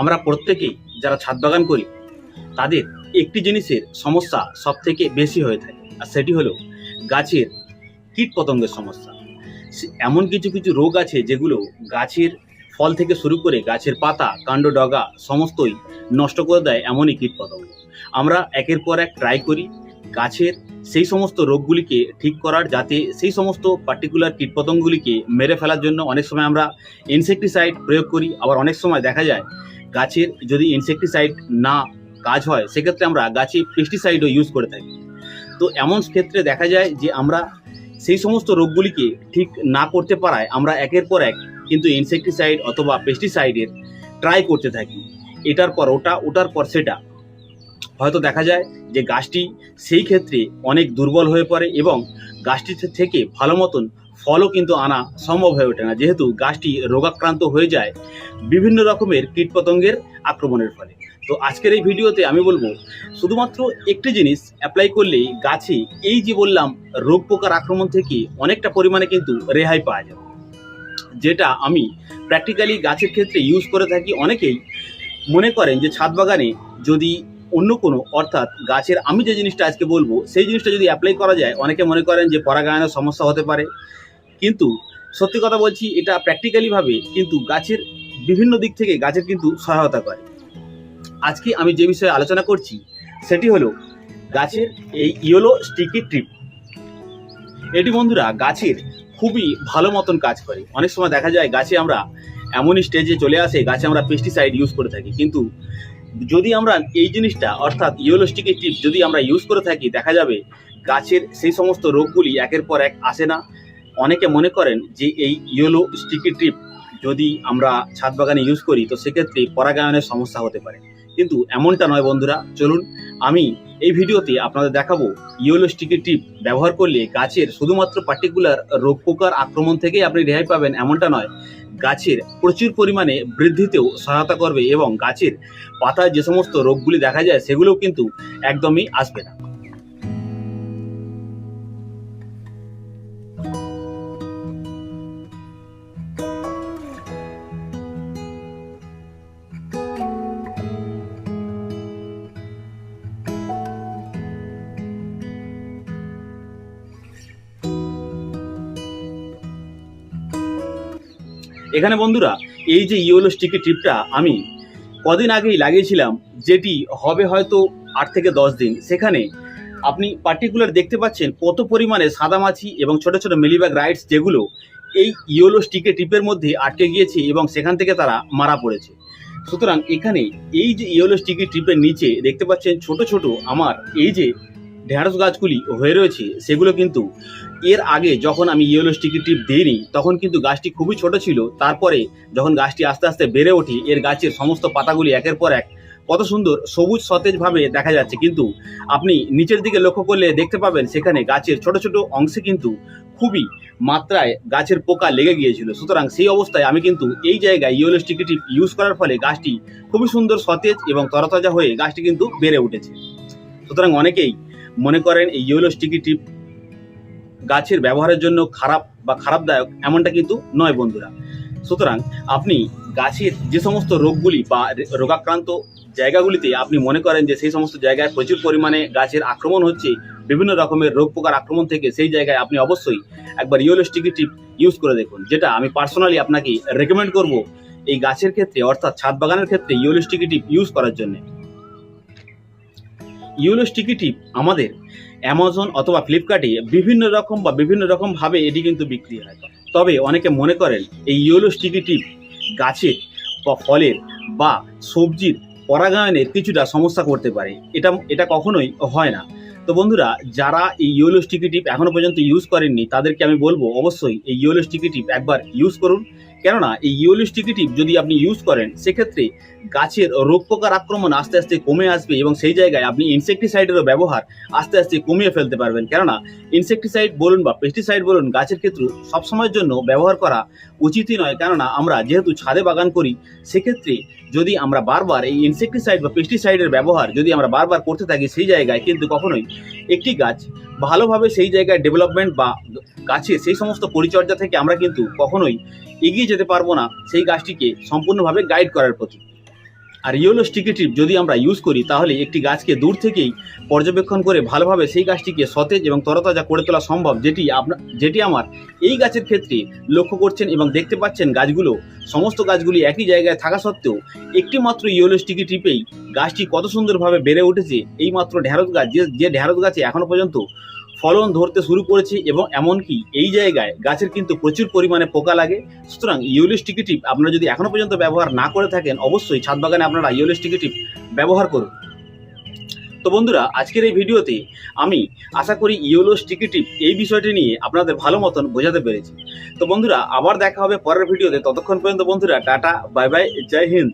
আমরা প্রত্যেকেই যারা ছাদ বাগান করি, তাদের একটি জিনিসের সমস্যা সব থেকে বেশি হয়ে থাকে, আর সেটি হলো গাছের কীট পতঙ্গের সমস্যা। এমন কিছু কিছু রোগ আছে যেগুলো গাছের ফল থেকে শুরু করে গাছের পাতা, কাণ্ড, ডগা সমস্তই নষ্ট করে দেয় এমনই কীট পতঙ্গ। আমরা একের পর এক ট্রাই করি গাছের সেই সমস্ত রোগগুলিকে ঠিক করার যাতে সেই সমস্ত পার্টিকুলার কীটপতঙ্গগুলিকে মেরে ফেলার জন্য অনেক সময় আমরা ইনসেকটিসাইড প্রয়োগ করি। আবার অনেক সময় দেখা যায়, গাছের যদি ইনসেকটিসাইড না কাজ হয়, সেক্ষেত্রে আমরা গাছে পেস্টিসাইডও ইউজ করে থাকি। তো এমন ক্ষেত্রে দেখা যায় যে আমরা সেই সমস্ত রোগগুলিকে ঠিক না করতে পারায় আমরা একের পর এক কিন্তু ইনসেকটিসাইড অথবা পেস্টিসাইডের ট্রাই করতে থাকি। এটার পর ওটা, ওটার পর সেটা। হয়তো দেখা যায় যে গাছটি সেই ক্ষেত্রে অনেক দুর্বল হয়ে পড়ে এবং গাছটি থেকে ভালো মতন ফলও কিন্তু আনা সম্ভব হয়ে ওঠে না। যেহেতু গাছটি রোগাক্রান্ত হয়ে যায় বিভিন্ন রকমের কীটপতঙ্গের আক্রমণের ফলে। তো আজকের এই ভিডিওতে আমি বলব, শুধুমাত্র একটি জিনিস অ্যাপ্লাই করলেই গাছে এই যে বললাম রোগ পোকার আক্রমণ থেকে অনেকটা পরিমাণে কিন্তু রেহাই পাওয়া যাবে যেটা আমি প্র্যাকটিক্যালি গাছের ক্ষেত্রে ইউজ করে থাকি। অনেকেই মনে করেন যে ছাদ বাগানে যদি অন্য কোনো, অর্থাৎ গাছের আমি যে জিনিসটা আজকে বলব, সেই জিনিসটা যদি অ্যাপ্লাই করা যায়, অনেকে মনে করেন যে পরাগায়নের সমস্যা হতে পারে। কিন্তু সত্যি কথা বলছি, এটা প্র্যাকটিক্যালিভাবে কিন্তু গাছের বিভিন্ন দিক থেকে গাছের কিন্তু সহায়তা করে। আজকে আমি যে বিষয়ে আলোচনা করছি, সেটি হলো গাছের এই ইয়েলো স্টিকি ট্রিপ এটি বন্ধুরা গাছের খুবই ভালো মতন কাজ করে। অনেক সময় দেখা যায় গাছে আমরা এমনই স্টেজে চলে আসে, গাছে আমরা পেস্টিসাইড ইউজ করে থাকি। কিন্তু যদি আমরা এই জিনিসটা, অর্থাৎ ইয়েলো স্টিকি ট্রিপ যদি আমরা ইউজ করে থাকি, দেখা যাবে গাছের সেই সমস্ত রোগগুলি একের পর এক আসে না। অনেকে মনে করেন যে এই ইয়েলো স্টিকি ট্রিপ যদি আমরা ছাদ বাগানে ইউজ করি, তো সেক্ষেত্রে পরাগায়নের সমস্যা হতে পারে। কিন্তু এমনটা নয় বন্ধুরা, চলুন আমি এই ভিডিওতে আপনাদের দেখাবো ইয়েলো স্টিকি টিপ ব্যবহার করলে গাছের শুধুমাত্র পার্টিকুলার রোগ পোকার আক্রমণ থেকেই আপনি রেহাই পাবেন, এমনটা নয়। গাছের প্রচুর পরিমাণে বৃদ্ধিতেও সহায়তা করবে এবং গাছের পাতায় যে সমস্ত রোগগুলি দেখা যায়, সেগুলোও কিন্তু একদমই আসবে না। এখানে বন্ধুরা, এই যে ইয়েলো স্টিকি টিপটা আমি কদিন আগেই লাগিয়েছিলাম, যেটি হবে হয়তো আট থেকে দশ দিন। সেখানে আপনি পার্টিকুলার দেখতে পাচ্ছেন কত পরিমাণে সাদামাছি এবং ছোট ছোট মিলিব্যাগ রাইডস যেগুলো এই ইয়েলো স্টিকে টিপের মধ্যে আটকে গিয়েছে এবং সেখান থেকে তারা মারা পড়েছে। সুতরাং এখানে এই যে ইয়েলো স্টিকি টিপের নিচে দেখতে পাচ্ছেন ছোট ছোট আমার এই যে ঢেঁড়স গাছগুলি হয়ে রয়েছে, সেগুলো কিন্তু এর আগে যখন আমি ইয়েলো স্টিকি টিপ দিইনি, তখন কিন্তু গাছটি খুবই ছোট ছিল। তারপরে যখন গাছটি আস্তে আস্তে বেড়ে ওঠে, এর গাছের সমস্ত পাতাগুলি একের পর এক কত সুন্দর সবুজ সতেজভাবে দেখা যাচ্ছে। কিন্তু আপনি নিচের দিকে লক্ষ্য করলে দেখতে পাবেন, সেখানে গাছের ছোট ছোট অংশে কিন্তু খুবই মাত্রায় গাছের পোকা লেগে গিয়েছিল। সুতরাং সেই অবস্থায় আমি কিন্তু এই জায়গায় ইয়েলো স্টিকি টিপ ইউজ করার ফলে গাছটি খুবই সুন্দর, সতেজ এবং তরতাজা হয়ে গাছটি কিন্তু বেড়ে উঠেছে। সুতরাং অনেকেই মনে করেন এই ইয়েলো স্টিকি টিপ গাছের ব্যবহারের জন্য খারাপ বা খারাপদায়ক এমনটা কিন্তু নয় বন্ধুরা। সুতরাং আপনি গাছের যে সমস্ত রোগগুলি বা রোগাক্রান্ত জায়গাগুলিতে আপনি মনে করেন যে সেই সমস্ত জায়গায় প্রচুর পরিমাণে গাছের আক্রমণ হচ্ছে, বিভিন্ন রকমের রোগ পোকার আক্রমণ থেকে সেই জায়গায় আপনি অবশ্যই একবার ইউলোস্টিকি টিপ ইউজ করে দেখুন, যেটা আমি পার্সোনালি আপনাকে রেকমেন্ড করব এই গাছের ক্ষেত্রে অর্থাৎ ছাদ বাগানের ক্ষেত্রে ইউলোস্টিকি টিপ ইউজ করার জন্য। ইউলোস্টিকি টিপ আমাদের অ্যামাজন অথবা ফ্লিপকার্টে বিভিন্ন রকম বা বিভিন্ন রকমভাবে এটি কিন্তু বিক্রি হয়। তবে অনেকে মনে করেন এই ইয়েলো স্টিকি টিপ গাছের বা ফলের বা সবজির পরাগায়নের কিছুটা সমস্যা করতে পারে। এটা এটা কখনোই হয় না। তো বন্ধুরা, যারা এই ইয়েলো স্টিকি টিপ এখনও পর্যন্ত ইউজ করেননি, তাদেরকে আমি বলব অবশ্যই এই ইয়েলো স্টিকি টিপ একবার ইউজ করুন। কেননা এই ইয়েলো স্টিকি যদি আপনি ইউজ করেন, সেক্ষেত্রে গাছের রোগ পোকার আক্রমণ আস্তে আস্তে কমে আসবে এবং সেই জায়গায় আপনি ইনসেকটিসাইডেরও ব্যবহার আস্তে আস্তে কমিয়ে ফেলতে পারবেন। কেননা ইনসেকটিসাইড বলুন বা পেস্টিসাইড বলুন, গাছের ক্ষেত্রে সবসময়ের জন্য ব্যবহার করা উচিতই নয়। কেননা আমরা যেহেতু ছাদে বাগান করি, সেক্ষেত্রে যদি আমরা বারবার এই ইনসেকটিসাইড বা পেস্টিসাইডের ব্যবহার যদি আমরা বারবার করতে থাকি, সেই জায়গায় কিন্তু কখনোই একটি গাছ ভালোভাবে সেই জায়গায় ডেভেলপমেন্ট বা গাছে সেই সমস্ত পরিচর্যা থেকে আমরা কিন্তু কখনোই এগিয়ে যেতে পারব না। সেই গাছটিকে সম্পূর্ণভাবে গাইড করার প্রতি। আর ইয়েলো স্টিকি ট্রিপ যদি আমরা ইউজ করি, তাহলে একটি গাছকে দূর থেকেই পর্যবেক্ষণ করে ভালোভাবে সেই গাছটিকে সতেজ এবং তরতাজা করে তোলা সম্ভব, যেটি আপনার যেটি আমার এই গাছের ক্ষেত্রে লক্ষ্য করছেন এবং দেখতে পাচ্ছেন গাছগুলো। সমস্ত গাছগুলি একই জায়গায় থাকা সত্ত্বেও একটি মাত্র ট্রিপেই গাছটি কত সুন্দরভাবে বেড়ে উঠেছে, এই মাত্র ঢ্যাঁড়স গাছ, যে যে ঢ্যাঁড়স গাছে এখনও পর্যন্ত ফলন ধরতে শুরু করেছে এবং এমনকি এই জায়গায় গাছের কিন্তু প্রচুর পরিমাণে পোকা লাগে। সুতরাং ইউলো স্টিকি আপনারা যদি এখনও পর্যন্ত ব্যবহার না করে থাকেন, অবশ্যই ছাদ বাগানে আপনারা ইউলো স্টিকি ব্যবহার করুন। তো বন্ধুরা, আজকের এই ভিডিওতে আমি আশা করি ইয়োলো স্টিকিটি এই বিষয়টি নিয়ে আপনাদের ভালো মতন বোঝাতে পেরেছি। তো বন্ধুরা, আবার দেখা হবে পরের ভিডিওতে। ততক্ষণ পর্যন্ত বন্ধুরা, tata, bye bye, Jai Hind.